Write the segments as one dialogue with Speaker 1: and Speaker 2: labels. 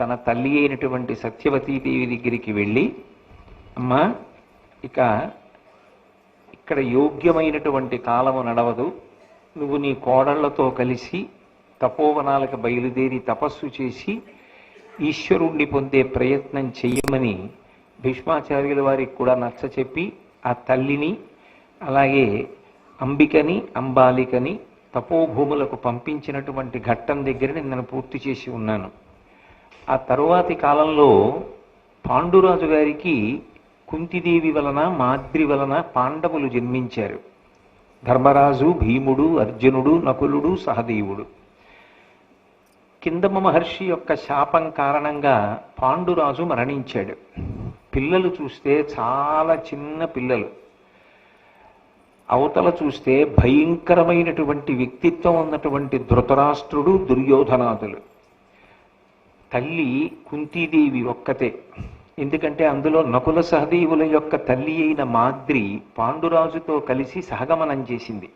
Speaker 1: తన తల్లి అయినటువంటి సత్యవతీదేవి దగ్గరికి వెళ్ళి అమ్మా ఇక ఇక్కడ యోగ్యమైనటువంటి కాలము నడవదు. నువ్వు నీ కోడళ్ళతో కలిసి తపోవనాలకు బయలుదేరి తపస్సు చేసి ఈశ్వరుణ్ణి పొందే ప్రయత్నం చెయ్యమని భీష్మాచార్యుల వారికి కూడా నచ్చ చెప్పి ఆ తల్లిని అలాగే అంబికని అంబాలికని తపోభూములకు పంపించినటువంటి ఘట్టం దగ్గర నేను పూర్తి చేసి ఉన్నాను. ఆ తరువాతి కాలంలో పాండురాజు గారికి కుంతిదేవి వలన మాద్రి వలన పాండవులు జన్మించారు. ధర్మరాజు భీముడు అర్జునుడు నకులుడు సహదేవుడు. కిందమ మహర్షి యొక్క శాపం కారణంగా పాండురాజు మరణించాడు. పిల్లలు చూస్తే చాలా చిన్న పిల్లలు. అవతల చూస్తే భయంకరమైనటువంటి వ్యక్తిత్వం ఉన్నటువంటి ధృతరాష్ట్రుడు దుర్యోధనాథులు తల్లి కుంతీదేవి ఒక్కతే. ఎందుకంటే అందులో నకుల సహదేవుల యొక్క తల్లి అయిన మాద్రి పాండురాజుతో కలిసి సహగమనం చేసింది.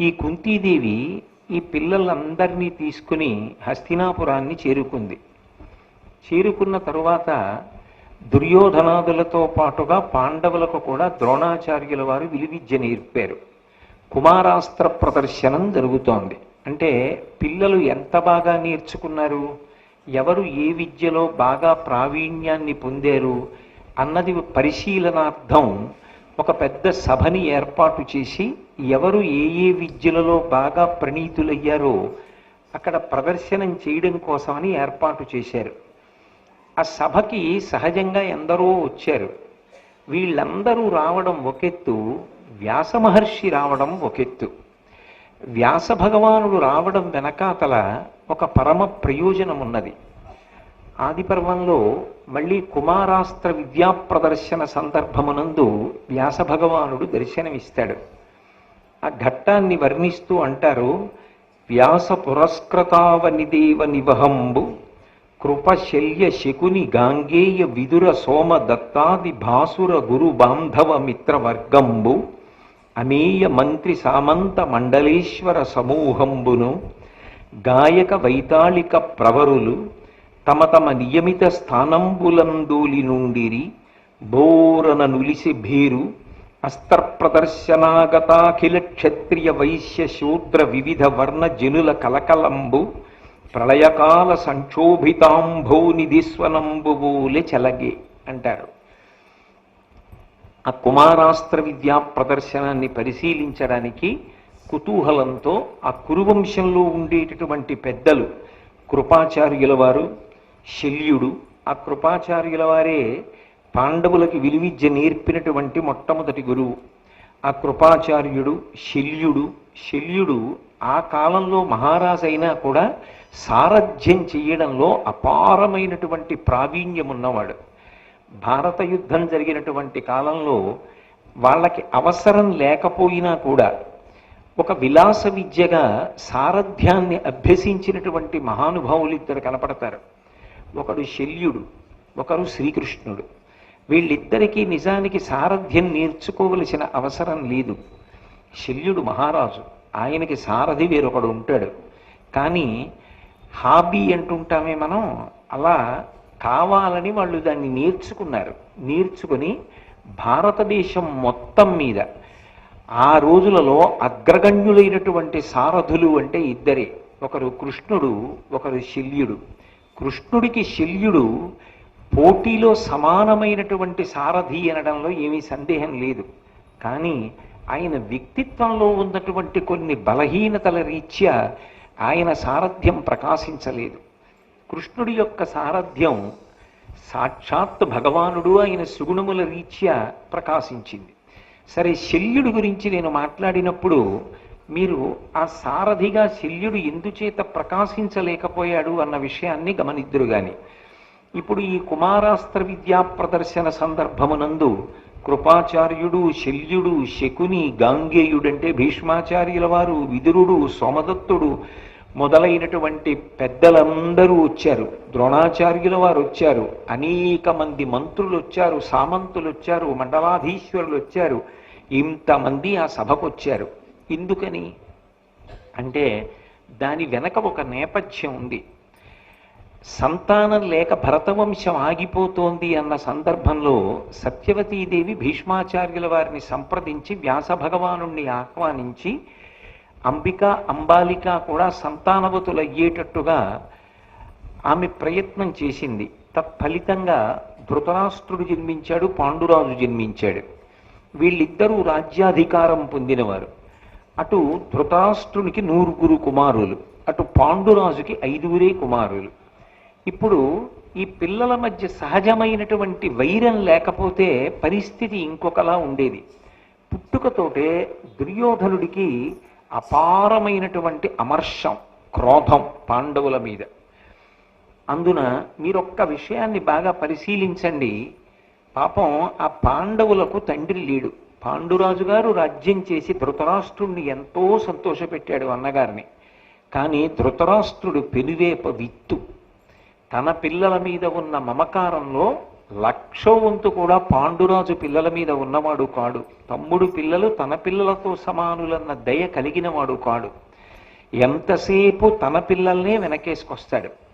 Speaker 1: ఈ కుంతీదేవి ఈ పిల్లలందరినీ తీసుకుని హస్తినాపురాన్ని చేరుకుంది. చేరుకున్న తరువాత దుర్యోధనాదులతో పాటుగా పాండవులకు కూడా ద్రోణాచార్యుల వారు విలువిద్య నేర్పారు. కుమారాస్త్ర ప్రదర్శనం జరుగుతోంది. అంటే పిల్లలు ఎంత బాగా నేర్చుకున్నారు? ఎవరు ఏ విద్యలో బాగా ప్రావీణ్యాన్ని పొందారు అన్నది పరిశీలనార్థం ఒక పెద్ద సభని ఏర్పాటు చేసి ఎవరు ఏ ఏ విద్యలలో బాగా ప్రణీతులయ్యారో అక్కడ ప్రదర్శనం చేయడం కోసమని ఏర్పాటు చేశారు. ఆ సభకి సహజంగా ఎందరో వచ్చారు. వీళ్ళందరూ రావడం ఒకెత్తు వ్యాస మహర్షి రావడం ఒకెత్తు. వ్యాస భగవానుడు రావడం వెనకాతల ఒక పరమ ప్రయోజనం ఉన్నది ఆది పర్వంలో మళ్ళీ కుమారాస్త్ర విద్యా ప్రదర్శన సందర్భమునందు వ్యాస భగవానుడు దర్శనమిస్తాడు. ఆ ఘట్టాన్ని వర్ణిస్తూ అంటారు వ్యాస పురస్కృతావనిదేవ నివహంబు కృపశల్య శకుని గాంగేయ విదుర సోమ దత్తాది భాసుర గురు బాంధవ మిత్రవర్గంబు అమేయ మంత్రి సామంత మండలేశ్వర సమూహంబును గాయక వైతాళిక ప్రవరులు తమ తమ నియమిత స్థానంబులందూలి నుండిరి బోరన నులిసి భీరు అస్త్రప్రదర్శనాగతాఖిల క్షత్రియ వైశ్య శూద్ర వివిధ వర్ణ జనుల కలకలంబు ప్రళయకాల సంక్షోభితాంభో నిధిస్వనంబుబూలె చెలగే అంటారు. ఆ కుమారాస్త్ర విద్యా ప్రదర్శనాన్ని పరిశీలించడానికి కుతూహలంతో ఆ కురువంశంలో ఉండేటటువంటి పెద్దలు కృపాచార్యుల వారు శల్యుడు. ఆ కృపాచార్యుల వారే పాండవులకి విలువిద్య నేర్పినటువంటి మొట్టమొదటి గురువు. ఆ కృపాచార్యుడు శల్యుడు. శల్యుడు ఆ కాలంలో మహారాజైనా కూడా సారథ్యం చేయడంలో అపారమైనటువంటి ప్రావీణ్యం ఉన్నవాడు. భారత యుద్ధం జరిగినటువంటి కాలంలో వాళ్ళకి అవసరం లేకపోయినా కూడా ఒక విలాస విద్యగా సారథ్యాన్ని అభ్యసించినటువంటి మహానుభావులు ఇద్దరు కనపడతారు. ఒకడు శల్యుడు ఒకరు శ్రీకృష్ణుడు. వీళ్ళిద్దరికీ నిజానికి సారథ్యం నేర్చుకోవలసిన అవసరం లేదు. శల్యుడు మహారాజు ఆయనకి సారథి వేరొకడు ఉంటాడు. కానీ హాబీ అంటుంటామే మనం అలా కావాలని వాళ్ళు దాన్ని నేర్చుకున్నారు. నేర్చుకుని భారతదేశం మొత్తం మీద ఆ రోజులలో అగ్రగణ్యులైనటువంటి సారథులు అంటే ఇద్దరే. ఒకరు కృష్ణుడు ఒకరు శల్యుడు. కృష్ణుడికి శల్యుడు పోటీలో సమానమైనటువంటి సారథి అనడంలో ఏమీ సందేహం లేదు. కానీ ఆయన వ్యక్తిత్వంలో ఉన్నటువంటి కొన్ని బలహీనతల రీత్యా ఆయన సారథ్యం ప్రకాశించలేదు. కృష్ణుడి యొక్క సారథ్యం సాక్షాత్ భగవానుడు ఆయన సుగుణముల రీత్యా ప్రకాశించింది. సరే శల్యుడి గురించి నేను మాట్లాడినప్పుడు మీరు ఆ సారథిగా శల్యుడు ఎందుచేత ప్రకాశించలేకపోయాడు అన్న విషయాన్ని గమనిద్దురు గాని. ఇప్పుడు ఈ కుమారాస్త్ర విద్యా ప్రదర్శన సందర్భమునందు కృపాచార్యుడు శల్యుడు శకుని గాంగేయుడంటే భీష్మాచార్యుల వారు విదురుడు సోమదత్తుడు మొదలైనటువంటి పెద్దలందరూ వచ్చారు. ద్రోణాచార్యుల వారు వచ్చారు. అనేక మంది మంత్రులు వచ్చారు సామంతులు వచ్చారు మండలాధీశ్వరులు వచ్చారు. ఇంతమంది ఆ సభకు వచ్చారు ఎందుకని? అంటే దాని వెనక ఒక నేపథ్యం ఉంది. సంతానం లేక భరతవంశం ఆగిపోతోంది అన్న సందర్భంలో సత్యవతీదేవి భీష్మాచార్యుల వారిని సంప్రదించి వ్యాస భగవానుణ్ణి ఆహ్వానించి అంబిక అంబాలిక కూడా సంతానవతులయ్యేటట్టుగా ఆమె ప్రయత్నం చేసింది. తత్ఫలితంగా ధృతరాష్ట్రుడు జన్మించాడు పాండురాజు జన్మించాడు. వీళ్ళిద్దరూ రాజ్యాధికారం పొందినవారు. అటు ధృతరాష్ట్రునికి నూరుగురు కుమారులు అటు పాండురాజుకి ఐదుగురే కుమారులు. ఇప్పుడు ఈ పిల్లల మధ్య సహజమైనటువంటి వైరం లేకపోతే పరిస్థితి ఇంకొకలా ఉండేది. పుట్టుకతోటే దుర్యోధనుడికి అపారమైనటువంటి అమర్షం క్రోధం పాండవుల మీద. అందున మీరొక్క విషయాన్ని బాగా పరిశీలించండి. పాపం ఆ పాండవులకు తండ్రి లేడు. పాండురాజు గారు రాజ్యం చేసి ధృతరాష్ట్రుణ్ణి ఎంతో సంతోషపెట్టాడు అన్నగారిని. కానీ ధృతరాష్ట్రుడు పెనువేప విత్తు. తన పిల్లల మీద ఉన్న మమకారంలో లక్షో వంతు కూడా పాండురాజు పిల్లల మీద ఉన్నవాడు కాడు. తమ్ముడు పిల్లలు తన పిల్లలతో సమానులన్న దయ కలిగినవాడు కాడు. ఎంతసేపు తన పిల్లల్నే వెనకేసుకొస్తాడు?